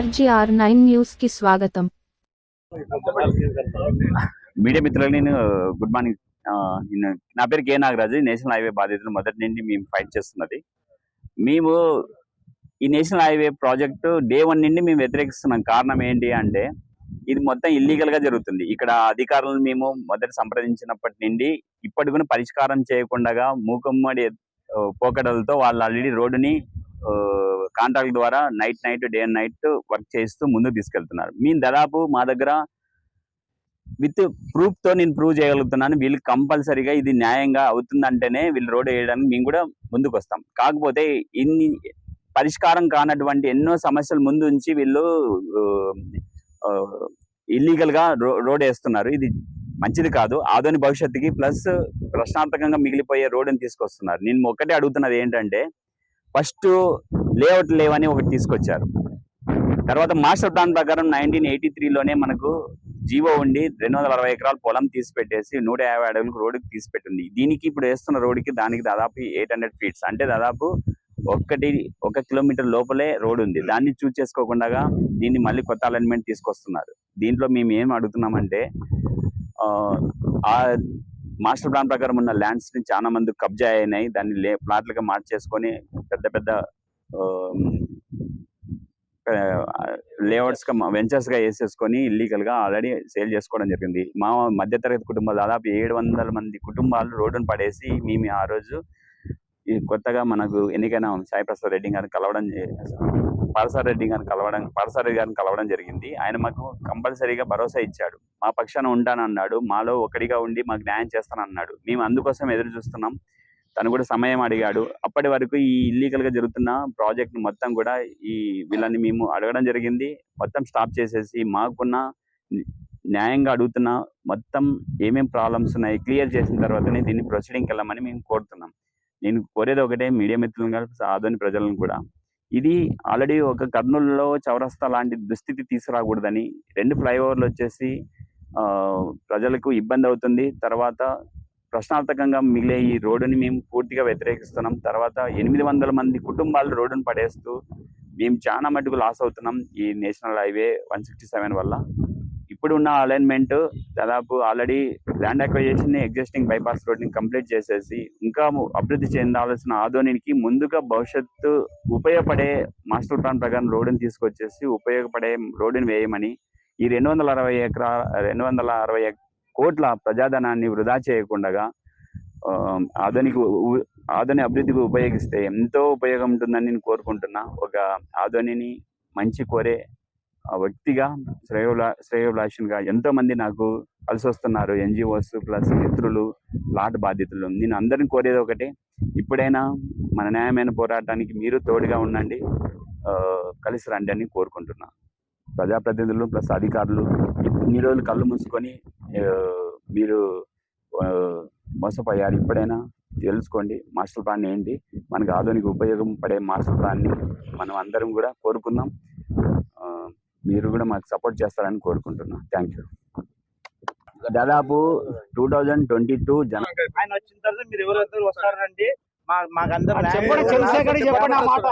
RGR nine న్యూస్కి స్వాగతం. Media మిత్రులకు నేను గుడ్ మార్నింగ్. నా పేరు కే నాగరాజు. నేషనల్ హైవే బాధితులు మొదటి నుండి మేము ఫైట్ చేస్తున్నది. మేము ఈ national highway project day one నుండి మేము వ్యతిరేకిస్తున్నాం. కారణం ఏంటి అంటే ఇది మొత్తం ఇల్లీగల్గా జరుగుతుంది. ఇక్కడ అధికారులను మేము మొదట సంప్రదించినప్పటి నుండి ఇప్పటికీ పరిష్కారం చేయకుండా మూకమ్మడి పోకడలతో వాళ్ళు ఆల్రెడీ రోడ్డుని కాంట్రాక్ట్ ద్వారా night night day and night work చేస్తూ ముందుకు తీసుకెళ్తున్నారు. మేము దాదాపు మా దగ్గర విత్ ప్రూఫ్తో నేను ప్రూవ్ చేయగలుగుతున్నాను. వీళ్ళు కంపల్సరీగా ఇది న్యాయంగా అవుతుందంటేనే వీళ్ళు రోడ్ వేయడానికి మేము కూడా ముందుకు వస్తాం. కాకపోతే ఇన్ని పరిష్కారం కానటువంటి ఎన్నో సమస్యలు ముందు ఉంచి వీళ్ళు ఇల్లీగల్గా రో రోడ్ వేస్తున్నారు. ఇది మంచిది కాదు. ఆధుని భవిష్యత్తుకి ప్లస్ ప్రశ్నార్థకంగా మిగిలిపోయే రోడ్ని తీసుకొస్తున్నారు. నేను ఒక్కటే అడుగుతున్నది ఏంటంటే ఫస్ట్ లేఅవుట్ లేవని ఒకటి తీసుకొచ్చారు. తర్వాత మాస్టర్ ప్లాన్ ప్రకారం నైన్టీన్ ఎయిటీ త్రీలోనే మనకు జీవో ఉండి రెండు వందల అరవై ఎకరాల పొలం తీసి పెట్టేసి నూట యాభై అడుగులకు రోడ్డుకి తీసిపెట్టింది. దీనికి ఇప్పుడు వేస్తున్న రోడ్డుకి దానికి దాదాపు ఎయిట్ హండ్రెడ్ ఫీట్స్. అంటే దాదాపు ఒక్కటి ఒక కిలోమీటర్ లోపలే రోడ్ ఉంది. దాన్ని చూజ్ చేసుకోకుండా దీన్ని మళ్ళీ కొత్త అలైన్మెంట్ తీసుకొస్తున్నారు. దీంట్లో మేము ఏం అడుగుతున్నామంటే ఆ మాస్టర్ ప్లాన్ ప్రకారం ఉన్న ల్యాండ్స్ని చాలా మంది కబ్జా అయినాయి. దాన్ని లే ప్లాట్లుగా మార్చేసుకొని పెద్ద పెద్ద లేఅవుట్స్గా వెంచర్స్గా వేసేసుకొని ఇల్లీగల్గా ఆల్రెడీ సేల్ చేసుకోవడం జరిగింది. మా మధ్యతరగతి కుటుంబాలు దాదాపు ఏడు వందల మంది కుటుంబాలు రోడ్డును పడేసి మేము ఆ రోజు ఈ కొత్తగా మనకు ఎన్నికైన సాయి ప్రసాద్ రెడ్డి గారిని కలవడం జే- గారిని కలవడం పాలసార్ గారిని కలవడం జరిగింది. ఆయన మాకు కంపల్సరీగా భరోసా ఇచ్చాడు. మా పక్షాన ఉంటానన్నాడు. మాలో ఒకటిగా ఉండి మాకు న్యాయం చేస్తానన్నాడు. మేము అందుకోసం ఎదురు చూస్తున్నాం తను కూడా సమయం అడిగాడు. అప్పటి వరకు ఈ ఇల్లీగల్గా జరుగుతున్న ప్రాజెక్ట్ మొత్తం కూడా ఈ వీళ్ళని మేము అడగడం జరిగింది. మొత్తం స్టాప్ చేసేసి మాకున్న న్యాయంగా అడుగుతున్న మొత్తం ఏమేం ప్రాబ్లమ్స్ ఉన్నాయి క్లియర్ చేసిన తర్వాతనే దీన్ని ప్రొసీడింగ్కి వెళ్ళమని మేము కోరుతున్నాం. నేను కోరేది ఒకటే మీడియా మిత్రులను కలిసి ఆదోని ప్రజలను కూడా. ఇది ఆల్రెడీ ఒక కర్నూలులో చౌరస్తా లాంటి దుస్థితి తీసుకురాకూడదని రెండు ఫ్లైఓవర్లు వచ్చేసి ప్రజలకు ఇబ్బంది అవుతుంది. తర్వాత ప్రశ్నార్థకంగా మిగిలే ఈ రోడ్డుని మేము పూర్తిగా వ్యతిరేకిస్తున్నాం. తర్వాత ఎనిమిది వందల మంది కుటుంబాలు రోడ్డును పడేస్తూ మేము చాలా మటుకు లాస్ అవుతున్నాం ఈ national highway one sixty seven వల్ల. ఇప్పుడు ఉన్న అలైన్మెంట్ దాదాపు already land acquisition existing bypass రోడ్ని complete చేసేసి ఇంకా అభివృద్ధి చెందాల్సిన ఆధోనికి ముందుగా భవిష్యత్తు ఉపయోగపడే మాస్టర్ ప్లాన్ ప్రకారం రోడ్డుని తీసుకొచ్చేసి ఉపయోగపడే రోడ్డుని వేయమని ఈ రెండు వందల అరవై ఎకరా రెండు వందల అరవై కోట్ల ప్రజాధనాన్ని వృధా చేయకుండా ఆ, ఆధునిక ఆధునిక అభివృద్ధికి ఉపయోగిస్తే ఎంతో ఉపయోగం ఉంటుందని నేను కోరుకుంటున్నా. ఒక ఆధునిని మంచి కోరే వ్యక్తిగా శ్రేయోలా శ్రేయోభిలాషునిగా ఎంతో మంది నాకు కలిసి వస్తున్నారు ఎన్జిఓస్ ప్లస్ మిత్రులు లాట్ బాధితులు. నేను అందరిని కోరేది ఒకటి ఇప్పుడైనా మన న్యాయమైన పోరాటానికి మీరు తోడుగా ఉండండి. ఆ, కలిసి రండి అని కోరుకుంటున్నాను ప్రజాప్రతినిధులు ప్లస్ అధికారులు ఇన్ని రోజులు కళ్ళు మూసుకొని మీరు మోసపోయారు ఇప్పుడైనా తెలుసుకోండి మాస్టర్ ప్లాన్ ఏంటి మనకు ఆధునిక ఉపయోగం పడే మాస్టర్ ప్లాన్ని మనం అందరం కూడా కోరుకుందాం మీరు కూడా మాకు సపోర్ట్ చేస్తారని కోరుకుంటున్నా థ్యాంక్ యూ దాదాపు టూ థౌజండ్ ట్వంటీ టూ జన ఆయన వచ్చిన తర్వాత మీరు ఎవరెవరు వస్తారండి చెప్పండి చంద్రశేఖర్ చెప్పండి ఆ మాట.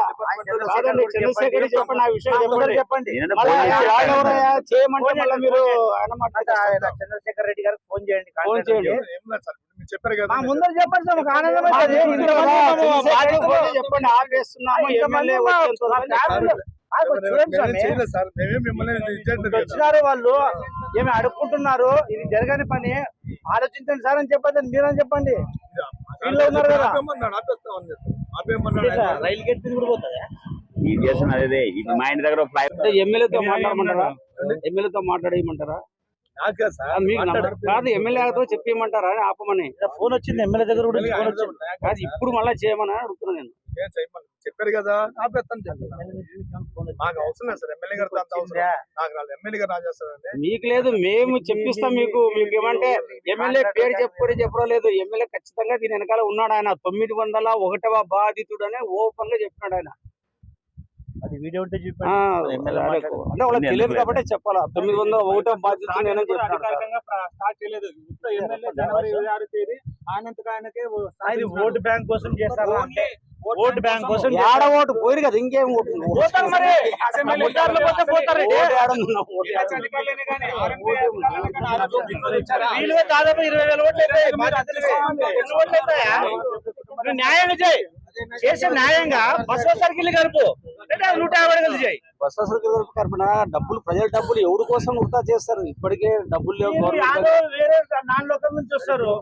కాదండి చంద్రశేఖర్ చెప్పండి ఆ విషయం చెప్పండి. చెప్పండి. చేయమంటే మళ్ళీ మీరు ఆయన మాట ఆయన చంద్రశేఖర్ రెడ్డి గారికి ఫోన్ చేయండి ఫోన్ చేయండి. చెప్పారు కదా. మా ముందర చెప్పండి సార్ మాకు ఆనందం చెప్పండి ఎమ్మెల్యే. వచ్చినారు వాళ్ళు ఏమి అడుక్కుంటున్నారు? ఇది జరగని పని. ఆలోచించండి సార్ అని చెప్పండి మీరని చెప్పండి. రైలు గేట్ పోతుందా? ఈ చేస్తున్నది అదే ఇది మా ఇంటి దగ్గర ఎమ్మెల్యేతో మాట్లాడమంటారా? ఎమ్మెల్యేతో మాట్లాడేయమంటారా? కాదు ఎమ్మెల్యేతో చెప్పేయమంటారా? అని ఆపమని ఫోన్ వచ్చింది ఎమ్మెల్యే దగ్గర కూడా ఎమ్మెల్యే ఫోన్ వచ్చింది. ఇప్పుడు మళ్ళీ చేయమని అడుగుతున్నా నేను. చెప్పారు కదా. ఆపేస్తాను అవసరం లేదు సార్. ఎమ్మెల్యే నాకు రాదు ఎమ్మెల్యే గారు రాజేస్తారండి. మీకు లేదు మేము చెప్పిస్తాం మీకు మీకు. ఏమంటే ఎమ్మెల్యే పేరు చెప్పుకొని చెప్పడం లేదు. ఎమ్మెల్యే ఖచ్చితంగా దీని వెనకాల ఉన్నాడు ఆయన. తొమ్మిది వందల ఒకటవ బాధితుడు అని ఓపెన్గా చెప్పినాడు ఆయన. అది వీడియో ఉంటే ఆ, చూపండి ఎమ్మెల్యే అదే, మాట్లాడు. అంటే వాళ్ళకి తెలియదు కాబట్టి చెప్పాలా? తొమ్మిది వందల ఒకటో నేనని ఓటు బ్యాంక్ కోసం చేస్తారా? అంటే ఓన్లీ ఓటు బ్యాంక్ కోసం ఏడ ఓటు పోయిరు కదా ఇంకేం ఓటు? దాదాపు ఇరవై వేల ఓట్లు న్యాయంగా చేయి. చేసే న్యాయంగా బస్సు సర్కిల్ కలుపు. నూట యాభై బస్సు సరుకుల కడుపున డబ్బులు ప్రజల డబ్బులు ఎవరి కోసం వృధా చేస్తారు? ఇప్పటికే డబ్బులు లేవు వేరే నాన్ లోకల్ నుంచి వస్తారు.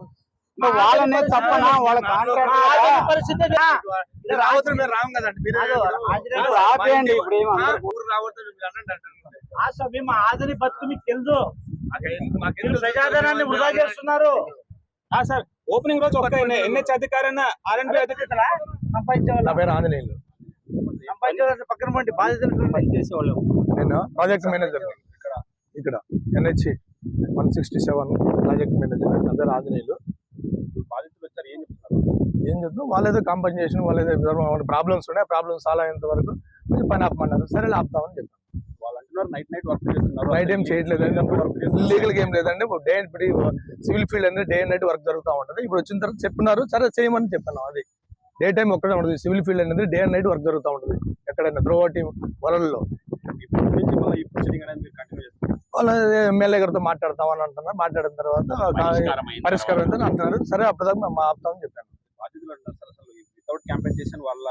వాళ్ళనే తప్పనా? వాళ్ళ కాంట్రాక్ట్ పరిస్థితి రావద్దు మీరు రాము కదండి. ఇప్పుడు ఊరు రావద్దు మేము ఆదని బతుకు మీకు తెలుసు? ప్రజాధనాన్ని వృధా చేస్తున్నారు. సార్ ఓపెనింగ్ రోజు ఒక ఎన్హెచ్ అధికారైన ఆర్ఎన్బి అధికారి నా వాళ్ళు పేరు ఆంజనేయులు. పక్కన పండి బాధితులు చేసేవాళ్ళం నేను ప్రాజెక్ట్ మేనేజర్ ఇక్కడ ఇక్కడ NH one sixty seven project manager నా పేరు ఆంజనేయులు. బాధితులు వచ్చారు ఏం చెప్తున్నారు? ఏం చెప్తున్నాం? వాళ్ళు ఏదో కాంపన్సేషన్ వాళ్ళు ఏదో ప్రాబ్లమ్స్ ఉన్నాయి ప్రాబ్లమ్స్ సాల్వ్ అయ్యేంత వరకు కొంచెం పని ఆపమన్నారు. సరే ఆపుతామని చెప్పాను వాళ్ళు అంటున్నారు నైట్ నైట్ వర్క్ చేస్తున్నారు. నైట్ ఏం చేయట్లేదండి లీగల్ ఏం లేదండి. డే ఇప్పుడు సివిల్ ఫీల్డ్ అనేది డే అండ్ నైట్ వర్క్ జరుగుతూ ఉంటుంది. ఇప్పుడు వచ్చిన తర్వాత చెప్తున్నారు సరే చేయమని చెప్పాను అది. డే టైం ఒక్కడే ఉంటుంది సివిల్ ఫీల్డ్ అనేది డే అండ్ నైట్ వర్క్ జరుగుతూ ఉంటుంది. ఎక్కడైనా త్రూ అవుట్ వరల్డ్లో. ఇప్పుడు నుంచి మళ్ళీ ఈ ప్రొసీడింగ్ అనేది మీరు కంటిన్యూ చేస్తున్నారు వాళ్ళు ఎమ్మెల్యే గారితో మాట్లాడతామని అంటున్నారు. మాట్లాడిన తర్వాత పరిష్కారం అయితే అంటున్నారు. సరే అప్పటిదాకా మేము ఆపుతామని చెప్పాను. వితౌట్ వాళ్ళ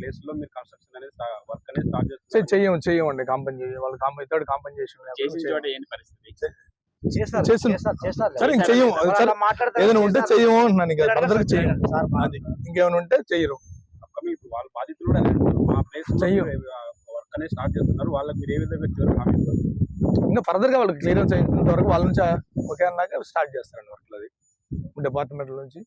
ప్లేస్లో మీరు కన్స్ట్రక్షన్ అనేది వర్క్ అనేది స్టార్ట్ చెయ్యి- చేస్తారు చెయ్యం చెయ్యండి కాంపెన్సేషన్ వాళ్ళు థర్డ్ కాంపెన్సేషన్ చేసిన చోట ఏంటి పరిస్థితి? సరే చెయ్యం ఏదైనా ఉంటే. చెయ్యము అంటున్నాను ఇంకా చెయ్యం సార్, అది. ఇంకేమైనా ఉంటే చెయ్యరు. వాళ్ళ బాధితులు. మా ప్లేస్ చెయ్యం. వర్క్ అనేది స్టార్ట్ చేస్తున్నారు. వాళ్ళకి మీరు ఏ విధంగా హామీ? ఇంకా ఫర్దర్గా వాళ్ళకి క్లియరెన్స్ అయినంత వరకు వాళ్ళ నుంచి ఓకే అన్నాక స్టార్ట్ చేస్తారండి వర్క్ అది. డిపార్ట్మెంట్ నుంచి.